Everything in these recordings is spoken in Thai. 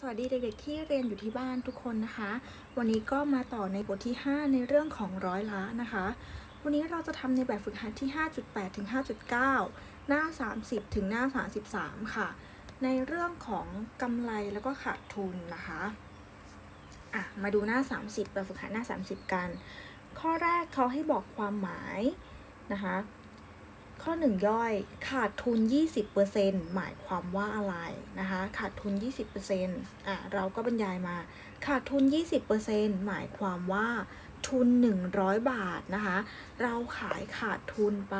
สวัสดีเด็กๆที่เรียนอยู่ที่บ้านทุกคนนะคะ วันนี้ก็มาต่อในบทที่ 5 ในเรื่องของร้อยละนะคะ วันนี้เราจะทำในแบบฝึกหัดที่ 5.8 ถึง 5.9 หน้า 30 ถึงหน้า 33 ค่ะ ในเรื่องของกำไรแล้วก็ขาดทุนนะคะอะมาดูหน้า 30 แบบฝึกหัดหน้า 30 กัน ข้อแรกเขาให้บอกความหมายนะคะ ข้อหนึ่งย่อยขาดทุน 20%หมายความว่าอะไรนะคะขาดทุน 20%อะเราก็บรรยายมา ขาดทุน 20%หมายความว่าทุน 100 บาทนะคะ เราขายขาดทุนไป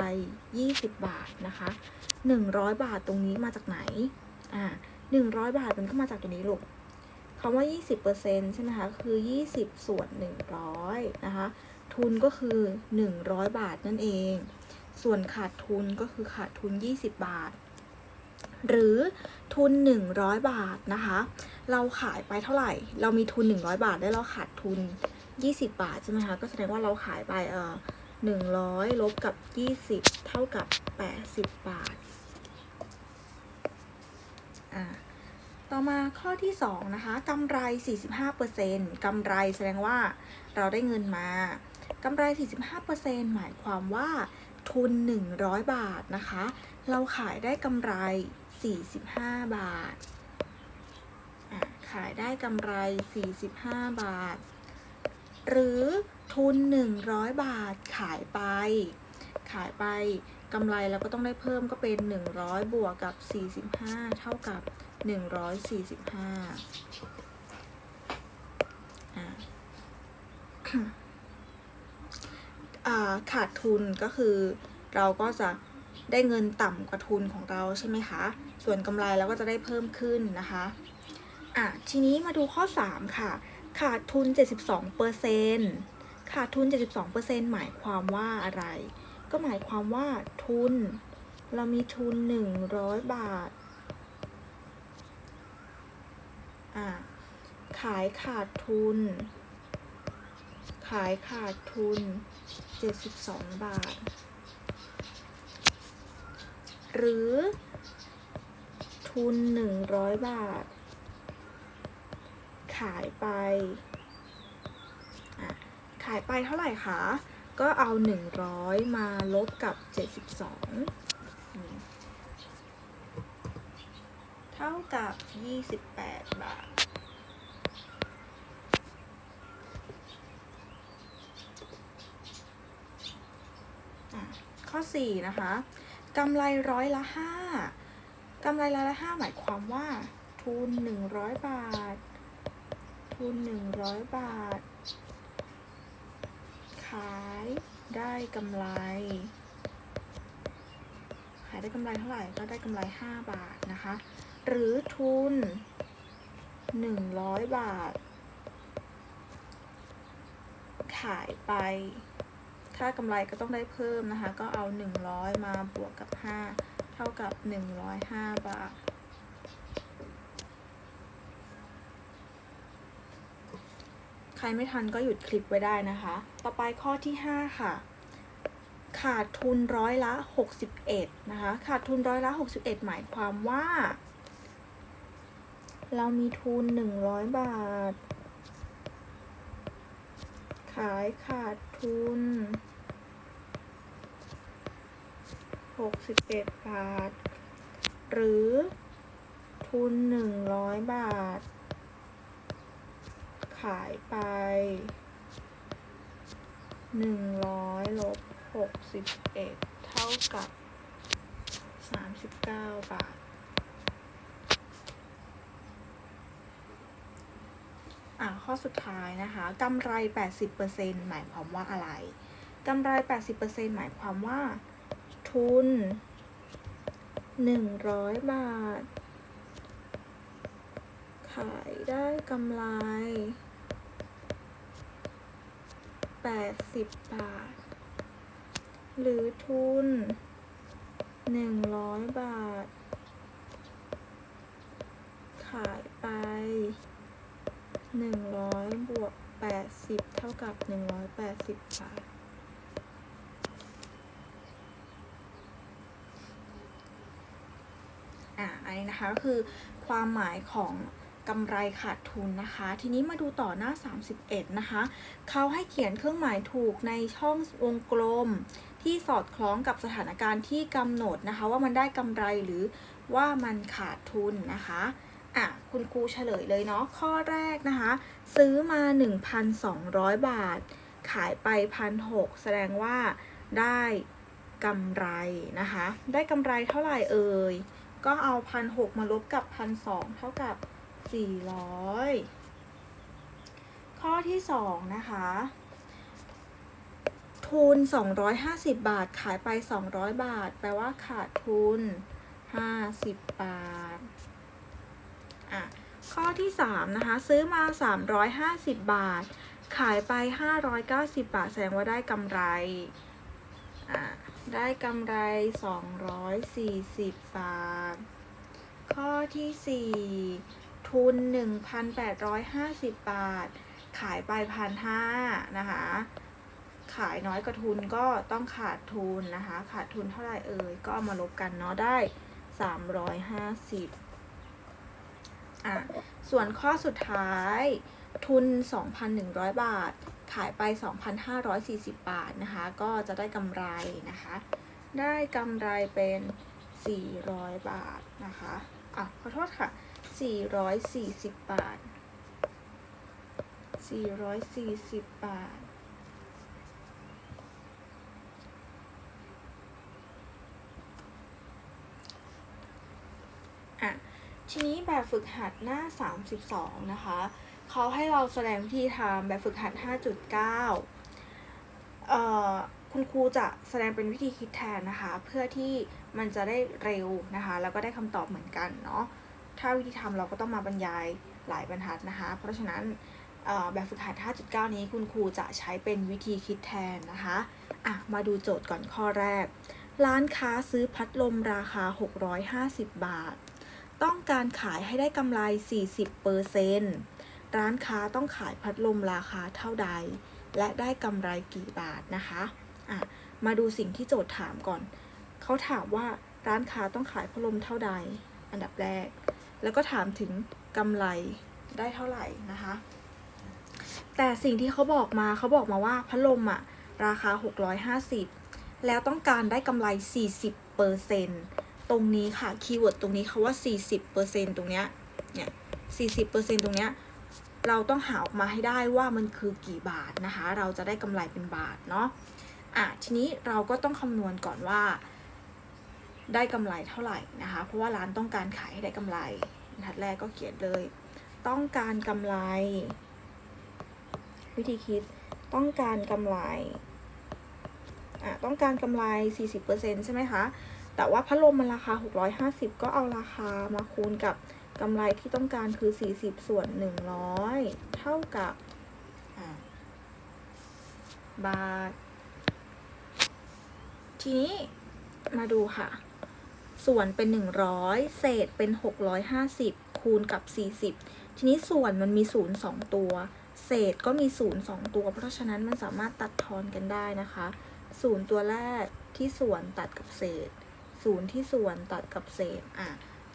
20 บาทนะคะ100 บาทตรงนี้มาจากไหนอะ100 บาทมันก็มาจากตรงนี้ลูกคำว่า 20%ใช่ไหมคะคือ 20 ส่วน 100นะคะทุนก็คือ 100 บาทนั่นเอง ส่วนขาดทุนก็คือขาดทุน 20 บาท หรือทุน 100 บาทนะคะ เราขายไปเท่าไหร่ เรามีทุน 100 บาทได้เราขาดทุน 20 บาทใช่ไหมคะ ก็แสดงว่าเราขายไปเอ่อ100 ลบกับ 20 เท่ากับ 80 บาท อ่าต่อมาข้อที่ 2 นะคะกำไร 45%กำไรแสดงว่าเราได้เงินมากำไร 45%หมายความว่า ทุน 100 บาทนะคะ เราขายได้กำไร 45 บาท ขายได้กำไร 45 บาท หรือทุน 100 บาทขายไป ขายไปกำไรเราก็ต้องได้เพิ่มก็เป็น 100 บวกกับ 45 เท่ากับ 145อะอ่า ขาดทุนก็คือเราก็จะได้เงินต่ำกว่าทุนของเราใช่ไหมคะ ส่วนกำไรเราก็จะได้เพิ่มขึ้นนะคะอะทีนี้มาดูข้อ 3 ค่ะ ขาดทุน 72เปอร์เซนขาดทุน 72เปอร์เซนหมายความว่าอะไร ก็หมายความว่าทุน เรามีทุน 100 บาทอะขายขาดทุน ขายขาดทุน 72 บาท หรือ ทุน 100 บาท ขายไป ขายไปเท่าไหร่คะ ก็เอา 100 มาลบกับ 72อืมเท่ากับ 28 บาท ข้อ 4 นะคะกำไรร้อยละ 5กำไรร้อยละ 5 หมายความว่า ทุน 100 บาท ทุน 100 บาท ขายได้กำไร ขายได้กำไรเท่าไหร่ก็ได้กำไร 5 บาทนะคะ หรือทุน 100 บาท ขายไป ค่ากำไรก็ต้องได้เพิ่มนะคะ ก็เอา 100 มาบวกกับ 5 เท่ากับ 105 บาท ใครไม่ทันก็หยุดคลิปไว้ได้นะคะ ต่อไปข้อที่ 5 ค่ะ ขาดทุนร้อยละ 61 นะคะ ขาดทุนร้อยละ 61 หมายความว่า เรามีทุน 100 บาท ขายขาดทุน 61 บาท หรือทุน 100 บาท ขายไป 100ลบ61 เท่ากับ 39 บาท อะข้อสุดท้ายนะคะกำไร 80%หมายความว่าอะไรกำไร 80%หมายความว่า ทุน 100 บาท ขายได้กำไร 80 บาท หรือทุน 100 บาท ขายไป 100บวก80เท่ากับ180บาทอะอันนี้นะคะก็คือความหมายของกำไรขาดทุนนะคะ ทีนี้มาดูต่อหน้า 31 นะคะ เขาให้เขียนเครื่องหมายถูกในช่องวงกลมที่สอดคล้องกับสถานการณ์ที่กำหนดนะคะ ว่ามันได้กำไรหรือว่ามันขาดทุนนะคะ อะคุณครูเฉลยเลยเนาะข้อแรกนะคะ ซื้อมา 1,200 บาท ขายไป1,600แสดงว่าได้กำไรนะคะ ได้กำไรเท่าไหร่เอ่ย ก็เอา1,600มาลบกับ1,200เท่ากับ400ข้อที่2นะคะทุน 250 บาท ขายไป 200 บาท แปลว่าขาดทุน 50 บาท อะข้อที่ 3 นะคะ ซื้อมา 350 บาท ขายไป 590 บาท แสดงว่าได้กำไร อะได้กำไร 240 บาท ข้อที่ 4 ทุน 1,850 บาท ขายไปพันห้านะคะ ขายน้อยกว่าทุนก็ต้องขาดทุนนะคะ ขาดทุนเท่าไหร่เอ่ย ก็เอามาลบกันเนาะได้ 350 อะส่วนข้อสุดท้าย ทุน 2,100 บาท ขายไป 2,540 บาทนะคะ ก็จะได้กำไรนะคะ ได้กำไรเป็น 400 บาทนะคะอะขอโทษค่ะ 440 บาท 440 บาทอะ ทีนี้แบบฝึกหัดหน้า 32 นะคะเขาให้เราแสดงวิธีทำแบบฝึกหัด 5.9เอ่อคุณครูจะแสดงเป็นวิธีคิดแทนนะคะ เพื่อที่มันจะได้เร็วนะคะ แล้วก็ได้คำตอบเหมือนกันเนาะถ้าวิธีทำเราก็ต้องมาบรรยายหลายบรรทัดนะคะ เพราะฉะนั้นแบบฝึกหัด 5.9 นี้คุณครูจะใช้เป็นวิธีคิดแทนนะคะอะมาดูโจทย์ก่อนข้อแรก ร้านค้าซื้อพัดลมราคา 650 บาท ต้องการขายให้ได้กำไร 40เปอร์เซนร้านค้าต้องขายพัดลมราคาเท่าใด และได้กำไรกี่บาทนะคะอะมาดูสิ่งที่โจทย์ถามก่อน เขาถามว่าร้านค้าต้องขายพัดลมเท่าใด อันดับแรก แล้วก็ถามถึงกำไรได้เท่าไหร่นะคะ แต่สิ่งที่เขาบอกมาเขาบอกมาว่าพัดลมอะราคา 650 แล้วต้องการได้กำไร 40เปอร์เซนต ตรงนี้ค่ะคีย์เวิร์ดตรงนี้เขาว่า 40เปอร์เซนตรงเนี้ยเนี่ย40เปอร์เซนตรงเนี้ยเราต้องหาออกมาให้ได้ว่ามันคือกี่บาทนะคะ เราจะได้กำไรเป็นบาทเนาะอะทีนี้เราก็ต้องคำนวณก่อนว่า ได้กำไรเท่าไหร่นะคะ เพราะว่าร้านต้องการขายให้ได้กำไรบรรทัดแรกก็เขียนเลย ต้องการกำไร วิธีคิดต้องการกำไรอะต้องการกำไร 40%ใช่ไหมคะ แต่ว่าพัดลมมันราคา 650 ก็เอาราคามาคูณกับกำไรที่ต้องการคือ 40 ส่วน 100 เท่ากับบาท ทีนี้มาดูค่ะ ส่วนเป็น 100 เศษเป็น 650 คูณกับ 40 ทีนี้ส่วนมันมี 0 2 ตัว เศษก็มี 0 2 ตัว เพราะฉะนั้นมันสามารถตัดทอนกันได้นะคะ 0 ตัวแรกที่ส่วนตัดกับเศษ 0ที่ส่วนตัดกับเศษอะ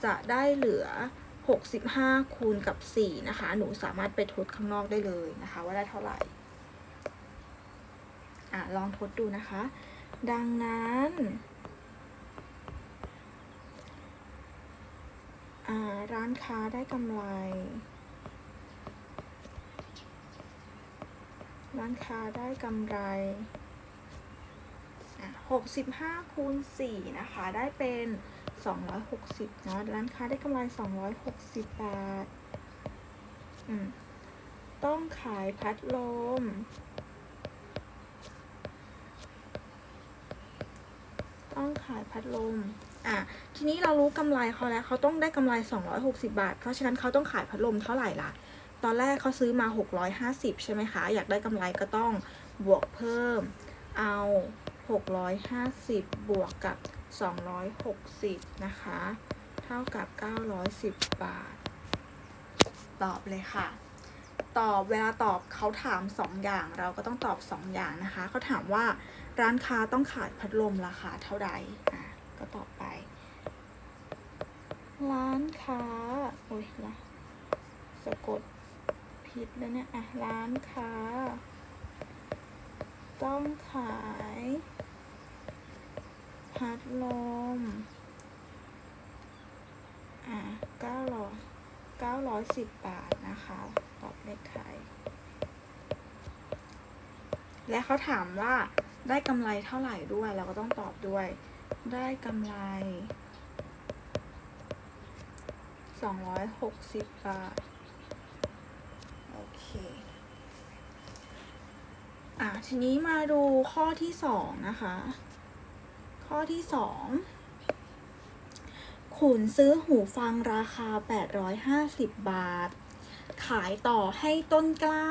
จะได้เหลือ 65 คูณกับ 4 นะคะ หนูสามารถไปทดข้างนอกได้เลยนะคะ ว่าได้เท่าไหร่อะลองทดดูนะคะ ดังนั้นอ่าร้านค้าได้กำไร ร้านค้าได้กำไร 65คูณ4นะคะ ได้เป็น 260เนาะร้านค้าได้กำไร 260 บาท อืม ต้องขายพัดลม ต้องขายพัดลม อะ ทีนี้เรารู้กำไรเขาแล้ว เขาต้องได้กำไร 260 บาท เพราะฉะนั้นเขาต้องขายพัดลมเท่าไหร่ล่ะ ตอนแรกเขาซื้อมา 650 ใช่ไหมคะ อยากได้กำไรก็ต้องบวกเพิ่ม เอา 650 บวกกับ 260 นะคะ เท่ากับ 910 บาท ตอบเลยค่ะ ตอบเวลาตอบเขาถาม 2 อย่างเราก็ต้องตอบ 2 อย่างนะคะเขาถามว่าร้านค้าต้องขายพัดลมราคาเท่าใดอะก็ตอบไป ร้านค้าโอ้ยละสะกดผิดแล้วเนี่ยอะร้านค้า ต้องขาย พัดลม อะเก้าร้อยเก้าร้อยสิบบาทนะคะ ตอบเลขไทย และเขาถามว่าได้กำไรเท่าไหร่ด้วย เราก็ต้องตอบด้วย ได้กำไรสองร้อยหกสิบบาท โอเค ทีนี้มาดูข้อที่สองนะคะ ข้อที่สองขุนซื้อหูฟังราคา 850 บาท ขายต่อให้ต้นกล้า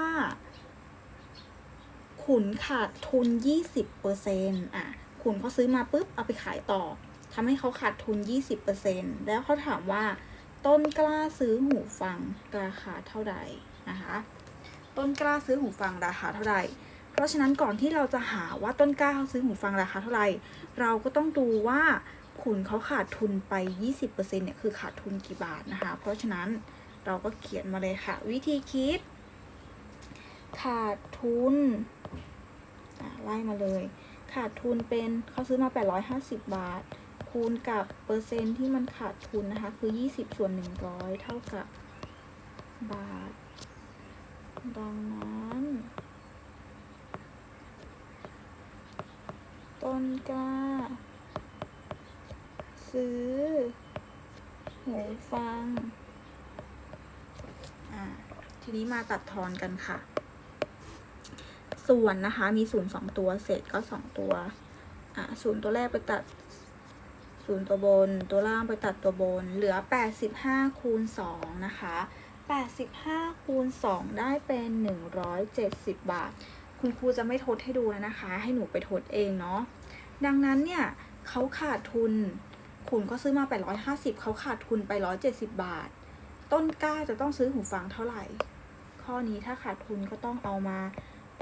ขุนขาดทุน 20%อะ ขุนเขาซื้อมาปุ๊บ เอาไปขายต่อทำให้เขาขาดทุน 20%แล้วเขาถามว่า ต้นกล้าซื้อหูฟังราคาเท่าใดนะคะ ต้นกล้าซื้อหูฟังราคาเท่าไหร่ ราะฉะนั้นก่อนที่เราจะหาว่าต้นกล้าเขาซื้อหูฟังราคาเท่าไหร่ เราก็ต้องดูว่าขุนเขาขาดทุนไป 20%เนี่ยคือขาดทุนกี่บาทนะคะ เพราะฉะนั้นเราก็เขียนมาเลยค่ะ วิธีคิด ขาดทุนไล่มาเลย ขาดทุนเป็นเขาซื้อมา 850 บาท คูณกับเปอร์เซ็นที่มันขาดทุนนะคะ คือ 20 ส่วน 100 เท่ากับบาท ดังนั้น ต้ นกล้าซื้อ หูฟัง อ่า ทีนี้มาตัดทอนกันค่ะ ส่วนนะคะ มีศูนย์สองตัวเศษก็สองตัว อ่าศูนย์ตัวแรกไปตัดศูนย์ตัวบน ตัวล่างไปตัดตัวบน เหลือ85คูณ2นะคะ85คูณ2ได้เป็น170บาทคุณครูจะไม่ทดให้ดูแล้วนะคะ ให้หนูไปทดเองเนาะ ดังนั้นเนี่ยเขาขาดทุนขุนก็ซื้อมา 850 เขาขาดทุนไป 170 บาท ต้นกล้าจะต้องซื้อหูฟังเท่าไหร่ ข้อนี้ถ้าขาดทุนก็ต้องเอามา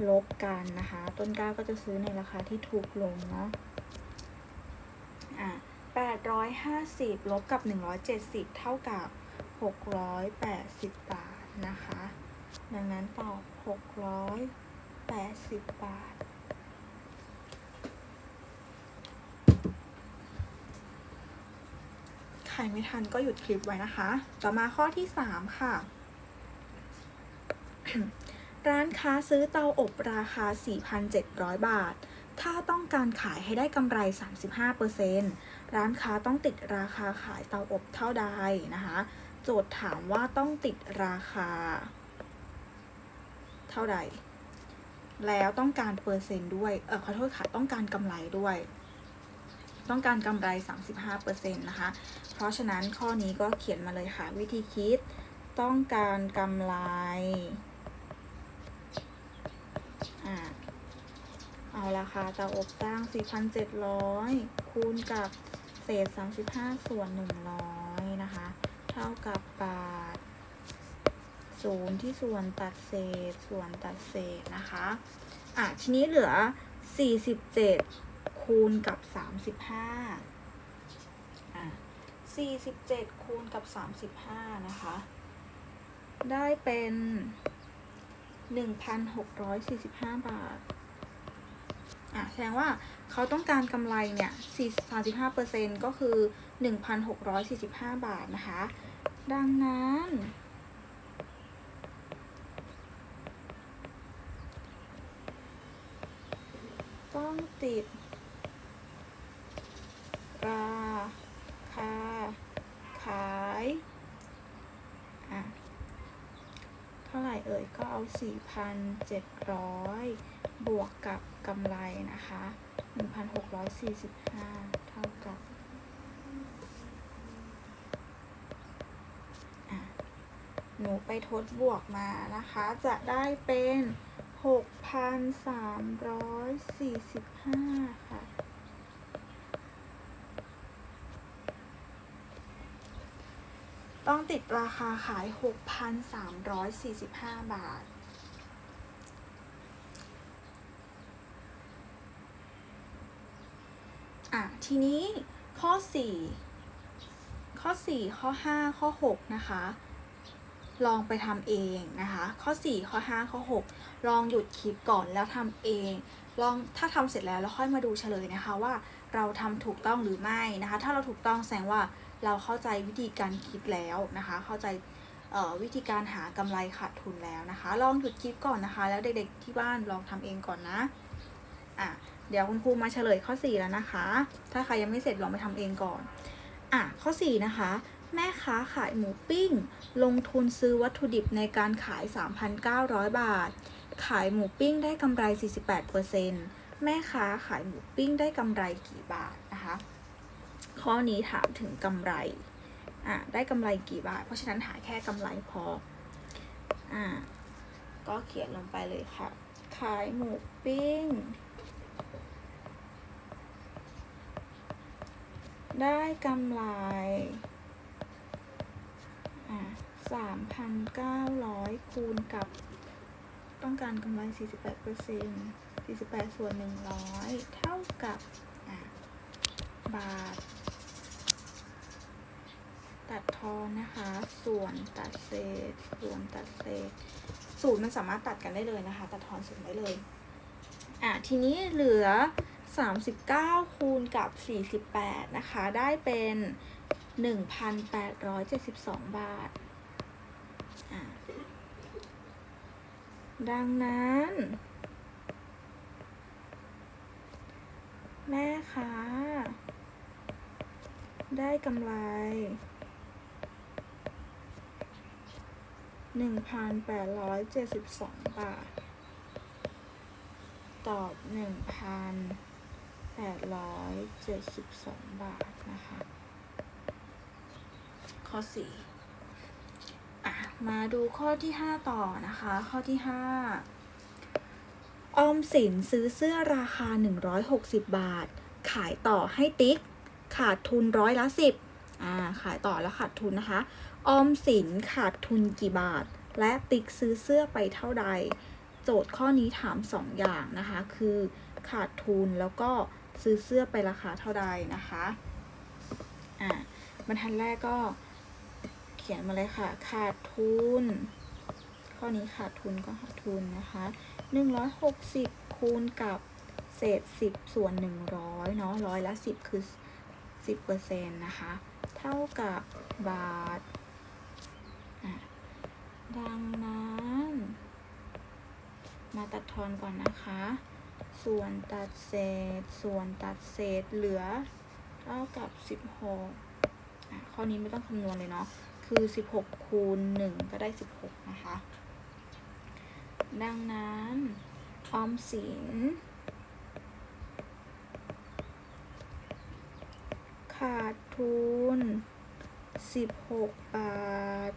ลบกันนะคะ ต้นกล้าก็จะซื้อในราคาที่ถูกลงเนาะอะ850 ลบกับ 170 เท่ากับ 680 บาทนะคะ ดังนั้นตอบ 680 บาท ใค รไม่ทันก็หยุดคลิปไว้นะคะ ต่อมาข้อที่ 3 ค่ะ ร้านค้าซื้อเตาอบราคา 4,700 บาท ถ้าต้องการขายให้ได้กำไร 35%ร้านค้าต้องติดราคาขายเตาอบเท่าใดนะคะ โจทย์ถามว่าต้องติดราคา เท่าใด แล้วต้องการเปอร์เซ็นต์ด้วย เออขอโทษค่ะ ต้องการกำไรด้วย ต้องการกำไร 35%นะคะ เพราะฉะนั้นข้อนี้ก็เขียนมาเลยค่ะ วิธีคิดต้องการกำไรอ่าเอาราคาเตาอบตั้ง 4,700 คูณกับเศษ 35 ส่วน 100 นะคะ เท่ากับบาทศูนย์ที่ส่วนตัดเศษ ส่วนตัดเศษนะคะ อะ ทีนี้เหลือ 47 คูณกับ35อะ47คูณกับ35นะคะ ได้เป็น1,645บาท อะแสดงว่าเขาต้องการกำไรเนี่ย35%ก็คือ1,645บาทนะคะ ดังนั้นต้องติด รา คา ขายอะเท่าไหร่เอ่ย ก็เอา 4,700 บวกกับกำไรนะคะ 1,645 เท่ากับหนูไปทดบวกมานะคะ จะได้เป็น 6,345 ค่ะ ต้องติดราคาขาย 6,345 บาท อะ ทีนี้ข้อ 4 ข้อ 4 ข้อ 5 ข้อ 6 นะคะ ลองไปทำเองนะคะ ข้อ 4 ข้อ 5 ข้อ 6 ลองหยุดคลิปก่อนแล้วทำเอง ลองถ้าทำเสร็จแล้วแล้วค่อยมาดูเฉลยนะคะว่าเราทำถูกต้องหรือไม่นะคะ ถ้าเราถูกต้องแสดงว่า เราเข้าใจวิธีการคิดแล้วนะคะ เข้าใจวิธีการหากำไรขาดทุนแล้วนะคะ ลองหยุดคลิปก่อนนะคะ แล้วเด็กๆที่บ้านลองทำเองก่อนนะอะเดี๋ยวคุณครูมาเฉลยข้อ 4 แล้วนะคะ ถ้าใครยังไม่เสร็จลองไปทำเองก่อนอะข้อ 4 นะคะ แม่ค้าขายหมูปิ้ง ลงทุนซื้อวัตถุดิบในการขาย 3,900 บาท ขายหมูปิ้งได้กำไร 48%แม่ค้าขายหมูปิ้งได้กำไรกี่บาท ข้อนี้ถามถึงกำไร อะ ได้กำไรกี่บาท เพราะฉะนั้นหาแค่กำไรพอ อะ ก็เขียนลงไปเลยค่ะ ขายหมูปิ้ง ได้กำไร อะสามพันเก้าร้อยคูณกับ ต้องการกำไร48เปอร์เซ็นต์48 ส่วน 100 เท่ากับอะบาท ตัดทอนนะคะ ส่วนตัดเศษ ส่วนตัดเศษ สูตรมันสามารถตัดกันได้เลยนะคะ ตัดทอนสูตรได้เลย อะ ทีนี้เหลือ 39 คูณกับ 48 นะคะ ได้เป็น 1,872 บาท อะ ดังนั้น แม่ค้าได้กำไร 1,872บาท ตอบ1,872บาทนะคะ ข้อ4อะ มาดูข้อที่5ต่อนะคะ ข้อที่5ออมสินซื้อเสื้อราคา 160 บาท ขายต่อให้ติ๊ก ขาดทุนร้อยละสิบ อ่าขายต่อแล้วขาดทุนนะคะ ออมสินขาดทุนกี่บาท และติ๊กซื้อเสื้อไปเท่าใด โจทย์ข้อนี้ถาม 2 อย่างนะคะ คือขาดทุนแล้วก็ซื้อเสื้อไปราคาเท่าใดนะคะอ่าบรรทัดแรกก็เขียนมาเลยค่ะ ขาดทุน ข้อนี้ขาดทุนก็ขาดทุนนะคะ160คูณกับเศษ10ส่วน100เนาะร้อยละ10คือ10%นะคะ เท่ากับบาท ดังนั้น มาตัดทอนก่อนนะคะ ส่วนตัดเศษ ส่วนตัดเศษเหลือเท่ากับ 16อะข้อนี้ไม่ต้องคำนวณเลยเนาะ คือ 16 คูณ 1 ก็ได้ 16 นะคะ ดังนั้นออมสิน ขาดทุน 16 บาท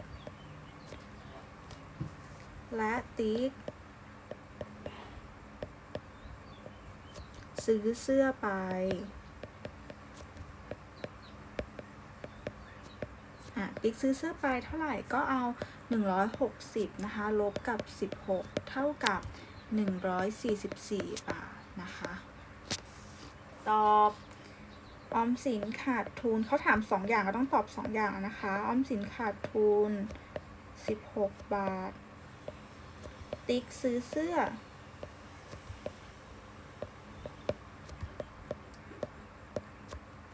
และติ๊ก ซื้อเสื้อไป อะ ติ๊กซื้อเสื้อไปเท่าไหร่ก็เอา 160 นะคะ ลบกับ 16 เท่ากับ 144 บาท นะคะ ตอบ ออมสินขาดทุนเขาถาม2อย่างก็ต้องตอบ2อย่างนะคะออมสินขาดทุน16บาท ติ๊กซื้อเสื้อ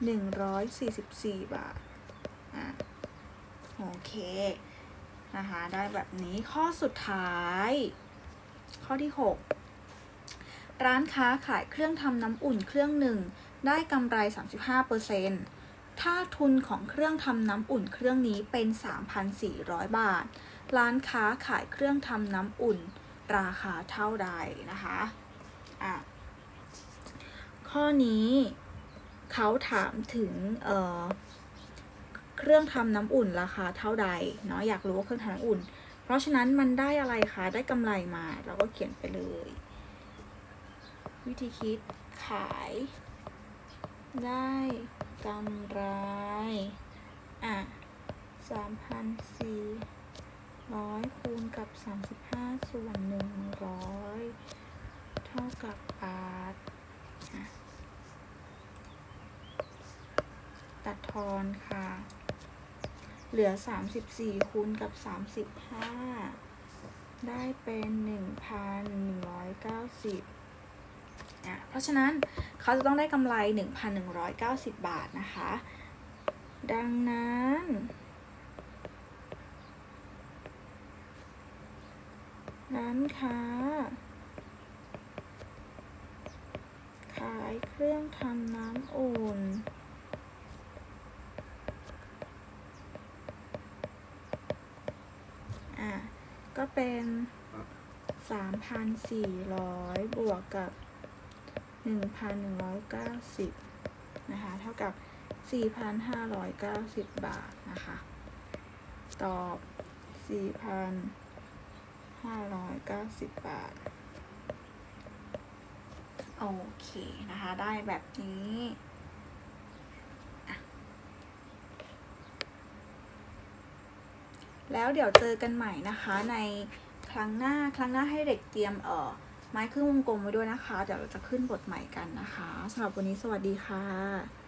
144บาท อะ โอเค นะคะ ได้แบบนี้ข้อสุดท้าย ข้อที่6ร้านค้าขายเครื่องทำน้ำอุ่นเครื่องหนึ่ง ได้กำไร 35%ถ้าทุนของเครื่องทำน้ำอุ่นเครื่องนี้เป็น 3,400 บาท ร้านค้าขายเครื่องทำน้ำอุ่นราคาเท่าใดนะคะอะข้อนี้เขาถามถึงเอ่อเครื่องทำน้ำอุ่นราคาเท่าใดเนาะอยากรู้ว่าเครื่องทำน้ำอุ่น เพราะฉะนั้นมันได้อะไรคะได้กำไรมาเราก็เขียนไปเลย วิธีคิดขาย ได้กำไร อะสามพันสี่ร้อยคูณกับสามสิบห้าส่วนหนึ่งร้อยเท่ากับบาทอะตัดทอนค่ะ เหลือ34คูณกับ35ได้เป็น1,190อ่ะเพราะฉะนั้นเขาจะต้องได้กำไร 1,190 บาทนะคะ ดังนั้นร้านค้า ขายเครื่องทำน้ำอุ่นอะก็เป็น 3,400 บวกกับ 1,190 นะคะ เท่ากับ 4,590 บาทนะคะ ตอบ 4,590 บาท โอเคนะคะ ได้แบบนี้แล้วเดี๋ยวเจอกันใหม่นะคะในครั้งหน้าครั้งหน้าให้เด็กเตรียมเอ่อ ไม้ครึ่งวงกลมไว้ด้วยนะคะ เดี๋ยวเราจะขึ้นบทใหม่กันนะคะสำหรับวันนี้สวัสดีค่ะ